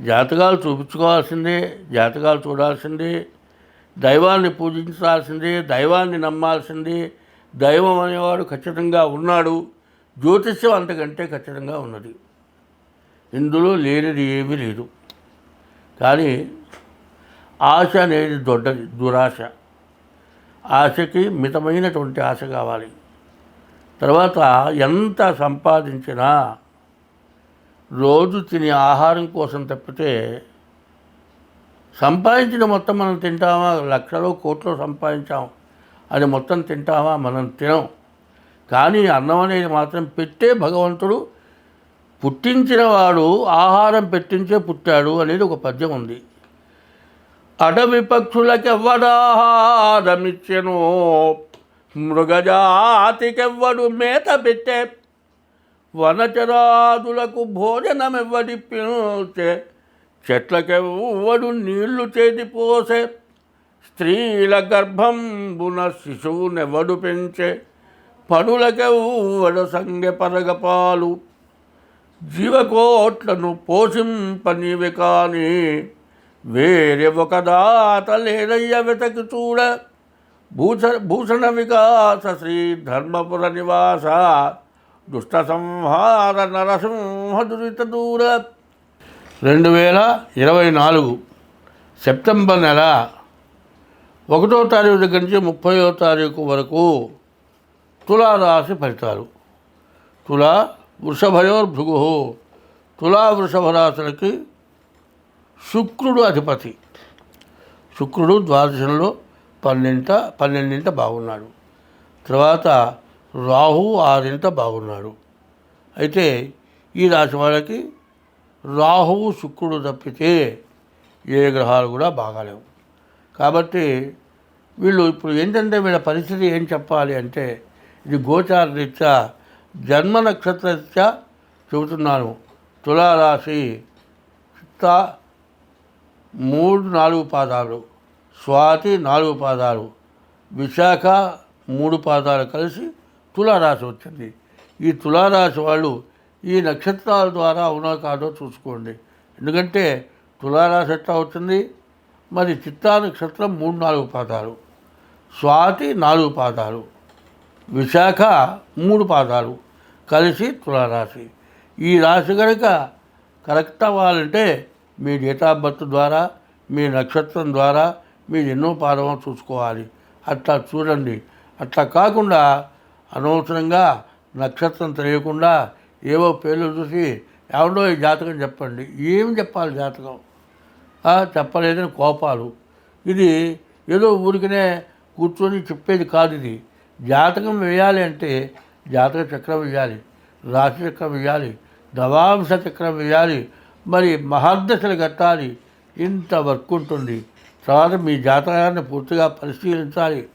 జాతకాలు చూపించుకోవాల్సిందే జాతకాలు చూడాల్సిందే దైవాన్ని పూజించాల్సిందే దైవాన్ని నమ్మాల్సిందే దైవం అనేవాడు ఖచ్చితంగా ఉన్నాడు జ్యోతిష్యం అంతకంటే ఖచ్చితంగా ఉన్నది. ఇందులో లేనిది ఏమీ లేదు. కానీ ఆశ అనేది దొడ్డది దురాశ. ఆశకి మితమైనటువంటి ఆశ కావాలి. తర్వాత ఎంత సంపాదించినా రోజు తినే ఆహారం కోసం తప్పితే సంపాదించిన మొత్తం మనం తింటామా? లక్షలో కోట్లో సంపాదించాం. అది మొత్తం తింటామా? మనం తినం. కానీ అన్నం అనేది మాత్రం పెట్టే భగవంతుడు పుట్టించిన వాడు ఆహారం పెట్టించే పుట్టాడు అనేది ఒక పద్యం ఉంది. అడవి పక్షులకెవ్వడాహారమిచ్చెను మృగజాతికెవ్వడు మేత పెట్టే వనచరాదులకు భోజనమెవ్వడి పిలిచే చెట్లకెవ్వడు నీళ్ళు చేతి పోసే స్త్రీల గర్భంబున శిశువునెవడు పెంచే పనులకెవ్వడు సంగె పరగపాలు జీవకోట్లను పోషింపనివి కానీ వేరే ఒక దాత లేదయ్య వెతకి చూడ. భూష భూషణ వికాస శ్రీ ధర్మపుర నివాస దుష్ట సంహార నరసింహ దురిత దూర రెండు వేల ఇరవై నాలుగు సెప్టెంబర్ నెల ఒకటో తారీఖు దగ్గర నుంచి ముప్పయో తారీఖు వరకు తులారాశి ఫలితాలు. తులా వృషభయోర్భృగు. తులా వృషభ రాశులకి శుక్రుడు అధిపతి. శుక్రుడు ద్వాదశంలో పన్నెంట పన్నెండింట బాగున్నాడు. తర్వాత రాహు ఆరింట బాగున్నాడు. అయితే ఈ రాశి వాళ్ళకి రాహువు శుక్రుడు తప్పితే ఏ గ్రహాలు కూడా బాగాలేవు. కాబట్టి వీళ్ళు ఇప్పుడు ఏంటంటే వీళ్ళ పరిస్థితి ఏం చెప్పాలి అంటే ఇది గోచార రీత్యా జన్మ నక్షత్ర రీత్యా చెబుతున్నాను. తులారాశి చిత్త మూడు నాలుగు పాదాలు స్వాతి నాలుగు పాదాలు విశాఖ మూడు పాదాలు కలిసి తులారాశి వచ్చింది. ఈ తులారాశి వాళ్ళు ఈ నక్షత్రాల ద్వారా అవునో కాదో చూసుకోండి. ఎందుకంటే తులారాశి ఎట్లా వచ్చింది? మరి చిత్తా నక్షత్రం మూడు నాలుగు పాదాలు స్వాతి నాలుగు పాదాలు విశాఖ మూడు పాదాలు కలిసి తులారాశి. ఈ రాశి కనుక కరెక్ట్ అవ్వాలంటే మీ డేట్ ఆఫ్ బర్త్ ద్వారా మీ నక్షత్రం ద్వారా మీరు ఎన్నో పాదం చూసుకోవాలి. అట్లా చూడండి. అట్లా కాకుండా అనవసరంగా నక్షత్రం తెలియకుండా ఏవో పేర్లు చూసి ఎవడో ఈ జాతకం చెప్పండి. ఏం చెప్పాలి జాతకం? చెప్పలేదని కోపాలు. ఇది ఏదో ఊరికనే కూర్చొని చెప్పేది కాదు ఇది. జాతకం వేయాలి అంటే జాతక చక్రం వేయాలి రాశి చక్రం వేయాలి దవాంశ చక్రం వేయాలి మరి మహర్దశలు కట్టాలి. ఇంత వర్క్ ఉంటుంది. తర్వాత మీ జాతకాన్ని పూర్తిగా పరిశీలించాలి.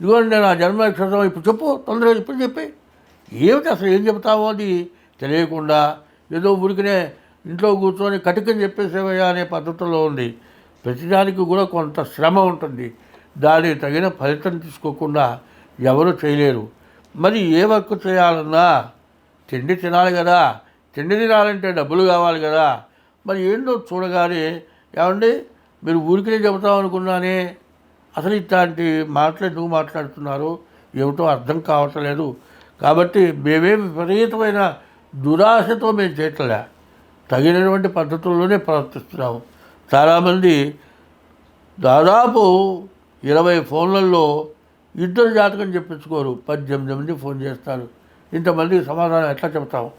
ఇదిగోండి నేను ఆ జన్మ నక్షత్రం ఇప్పుడు చెప్పు తొందరగా ఇప్పుడు చెప్పి. ఏమిటి అసలు ఏం చెప్తావో అది తెలియకుండా ఏదో ఉరికినే ఇంట్లో కూర్చొని కటికని చెప్పేసేవయ్యా అనే పద్ధతిలో ఉంది. ప్రతిదానికి కూడా కొంత శ్రమ ఉంటుంది. దానికి తగిన ఫలితం తీసుకోకుండా ఎవరు చేయలేరు. మరి ఏ వర్క్ చేయాలన్నా? తిండి తినాలి కదా. తిండి తినాలంటే డబ్బులు కావాలి కదా. మరి ఏంటో చూడగానే ఏమండి మీరు ఊరికినే చెబుతాం అనుకున్నానే అసలు ఇట్లాంటి మాటలు ఎందుకు మాట్లాడుతున్నారు? ఏమిటో అర్థం కావట్లేదు. కాబట్టి మేమేం విపరీతమైన దురాశతో మేము చేయట్లే. తగినటువంటి పద్ధతుల్లోనే ప్రవర్తిస్తున్నాము. చాలామంది దాదాపు ఇరవై ఫోన్లలో ఇద్దరు జాతకం చెప్పించుకోరు. పద్దెనిమిది మంది ఫోన్ చేస్తారు. ఇంతమందికి సమాధానం ఎట్లా చెప్తాం?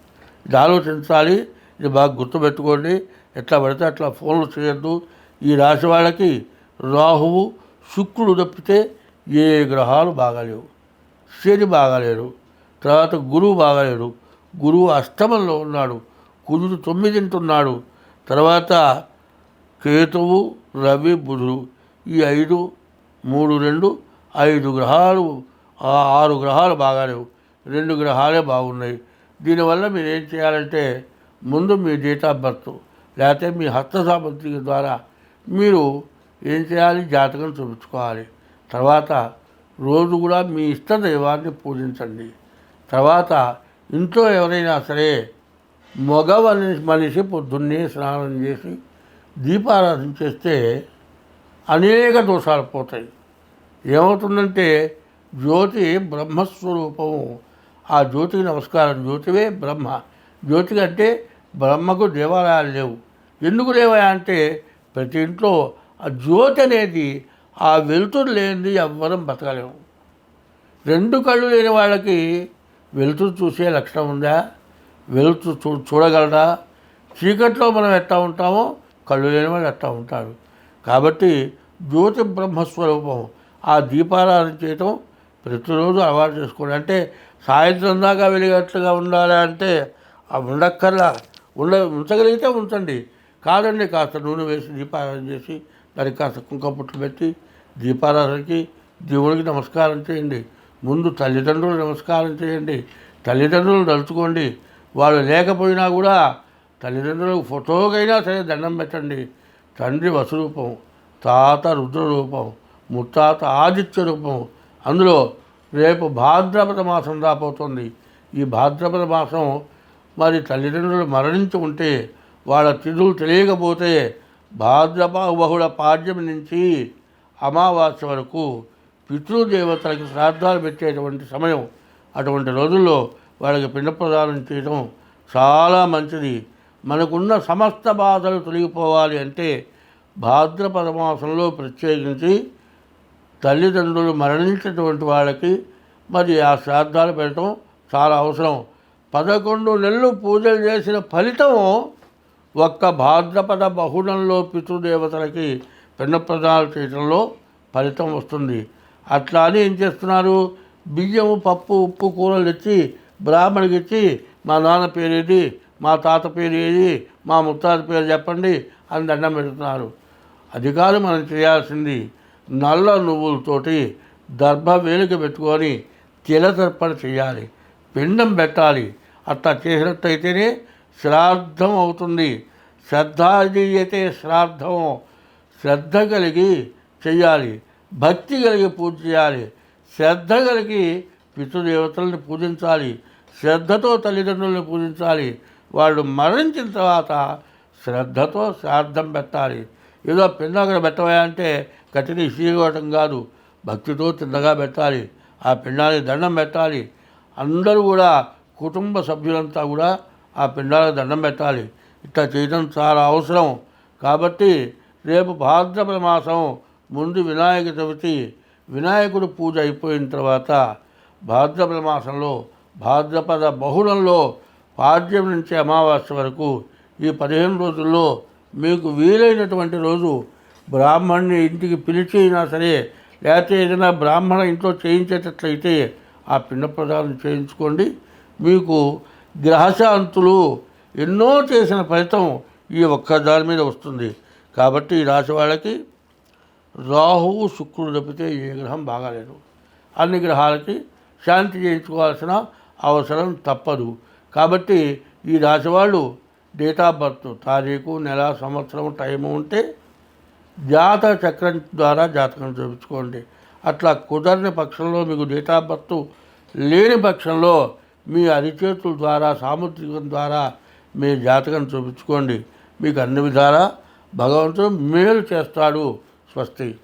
ఇది ఆలోచించాలి. ఇది బాగా గుర్తుపెట్టుకోండి. ఎట్లా పడితే అట్లా ఫోన్లు చేయొద్దు. ఈ రాశి వాళ్ళకి రాహువు శుక్రుడు తప్పితే ఏ గ్రహాలు బాగాలేవు. శని బాగాలేడు తర్వాత గురువు బాగాలేడు గురువు అష్టమంలో ఉన్నాడు. కుజుడు తొమ్మిదింటున్నాడు తర్వాత కేతువు రవి బుధుడు. ఈ ఐదు మూడు రెండు ఐదు గ్రహాలు ఆరు గ్రహాలు బాగాలేవు. రెండు గ్రహాలే బాగున్నాయి. దీనివల్ల మీరు ఏం చేయాలంటే ముందు మీ డేట్ ఆఫ్ బర్త్ లేకపోతే మీ హస్త సామర్థ్యం ద్వారా మీరు ఏం చేయాలి? జాతకం చూపించుకోవాలి. తర్వాత రోజు కూడా మీ ఇష్ట దైవాన్ని పూజించండి. తర్వాత ఇంట్లో ఎవరైనా సరే మగ మనిషి మనిషి పొద్దున్నే స్నానం చేసి దీపారాధన చేస్తే అనేక దోషాలు పోతాయి. ఏమవుతుందంటే జ్యోతి బ్రహ్మస్వరూపము ఆ జ్యోతికి నమస్కారం. జ్యోతివే బ్రహ్మ. జ్యోతి అంటే బ్రహ్మకు దేవాలయాలు లేవు. ఎందుకు లేవా అంటే ప్రతి ఇంట్లో ఆ జ్యోతి అనేది ఆ వెలుతురు లేనిది ఎవ్వరం బతకలేము. రెండు కళ్ళు లేని వాళ్ళకి వెలుతురు చూసే లక్షణం ఉందా? వెలుతురు చూ చూడగలరా చీకట్లో మనం ఎట్టా ఉంటామో కళ్ళు లేని వాళ్ళు ఎట్టా ఉంటారు? కాబట్టి జ్యోతి బ్రహ్మస్వరూపం ఆ దీపారాధన చేయటం ప్రతిరోజు అలవాటు చేసుకోండి అంటే సాయంత్రం దాకా వెలిగేట్లుగా ఉండాలి అంటే ఆ ఉండక్కర్లా. ఉండ ఉంచగలిగితే ఉంచండి. కాదండి కాస్త నూనె వేసి దీపారాధన చేసి దానికి కాస్త కుంకపుట్లు పెట్టి దీపారాధనకి దేవుడికి నమస్కారం చేయండి. ముందు తల్లిదండ్రులు నమస్కారం చేయండి. తల్లిదండ్రులు తలుచుకోండి. వాళ్ళు లేకపోయినా కూడా తల్లిదండ్రులకు ఫోటోకైనా సరే దండం పెట్టండి. తండ్రి వసురూపం తాత రుద్రరూపం ముత్తాత ఆదిత్య రూపం. అందులో రేపు భాద్రపద మాసం రాబోతుంది. ఈ భాద్రపద మాసం మరి తల్లిదండ్రులు మరణించి ఉంటే వాళ్ళ తిథులు తెలియకపోతే భాద్రప బహుళ పాడ్యం నుంచి అమావాస్య వరకు పితృదేవతలకు శ్రాద్ధాలు పెట్టేటువంటి సమయం. అటువంటి రోజుల్లో వాళ్ళకి పిండ ప్రదానం చేయడం చాలా మంచిది. మనకున్న సమస్త బాధలు తొలగిపోవాలి అంటే భాద్రపద మాసంలో ప్రత్యేకించి తల్లిదండ్రులు మరణించినటువంటి వాళ్ళకి మరి ఆ శ్రాద్ధాలు పెట్టడం చాలా అవసరం. పదకొండు నెలలు పూజలు చేసిన ఫలితం ఒక్క భాద్రపద బహుళంలో పితృదేవతలకి పిండ చేయడంలో ఫలితం వస్తుంది. అట్లా అని ఏం చేస్తున్నారు? బియ్యము పప్పు ఉప్పు కూరలు తెచ్చి బ్రాహ్మణికి ఇచ్చి మా నాన్న పేరు ఏది మా తాత పేరు ఏది మా ముత్తాత పేరు చెప్పండి అని దండం పెడుతున్నారు. అది కాదు మనం చేయాల్సింది నల్ల నువ్వులతోటి దర్భ వేలిక పెట్టుకొని తిలతర్పణ చేయాలి. పిండం పెట్టాలి. అట్లా చేసినట్టయితేనే శ్రాద్ధం అవుతుంది. శ్రద్ధాజీయతే శ్రాద్ధం శ్రద్ధ కలిగి చేయాలి భక్తి కలిగి పూజ చేయాలి. శ్రద్ధ కలిగి పితృదేవతలను పూజించాలి. శ్రద్ధతో తల్లిదండ్రులను పూజించాలి. వాళ్ళు మరణించిన తర్వాత శ్రద్ధతో శ్రాద్ధం పెట్టాలి. ఏదో పిండం అక్కడ పెట్టవా అంటే కట్టిన ఇసిగవటం కాదు. భక్తితో తిన్నగా పెట్టాలి. ఆ పిండాన్ని దండం పెట్టాలి. అందరూ కూడా కుటుంబ సభ్యులంతా కూడా ఆ పిండాలకు దండం పెట్టాలి. ఇట్లా చేయడం చాలా అవసరం. కాబట్టి రేపు భాద్రపద మాసం ముందు వినాయక చవితి వినాయకుడు పూజ అయిపోయిన తర్వాత భాద్రపద మాసంలో భాద్రపద బహుళంలో పాడ్యం నుంచి అమావాస్య వరకు ఈ పదిహేను రోజుల్లో మీకు వీలైనటువంటి రోజు బ్రాహ్మణ్ణి ఇంటికి పిలిచి అయినా సరే లేకపోతే ఏదైనా బ్రాహ్మణ ఇంట్లో చేయించేటట్లయితే ఆ పిండ ప్రదానం చేయించుకోండి. మీకు గ్రహశాంతులు ఎన్నో చేసిన ఫలితం ఈ ఒక్క దాని మీద వస్తుంది. కాబట్టి ఈ రాశి వాళ్ళకి రాహువు శుక్రుడు తప్పితే ఏ గ్రహం బాగాలేదు. అన్ని గ్రహాలకి శాంతి చేయించుకోవాల్సిన అవసరం తప్పదు. కాబట్టి ఈ రాశి వాళ్ళు డేట్ ఆఫ్ బర్త్ తారీఖు నెల సంవత్సరం టైము ఉంటే జాత చక్రం ద్వారా జాతకం చూపించుకోండి. అట్లా కుదరని పక్షంలో మీకు డేట్ ఆఫ్ బర్త్ లేని పక్షంలో మీ అరిచేతుల ద్వారా సాముద్రికం ద్వారా మీ జాతకం చూపించుకోండి. మీకు అన్ని విధాలా భగవంతుడు మేలు చేస్తాడు. స్వస్తి.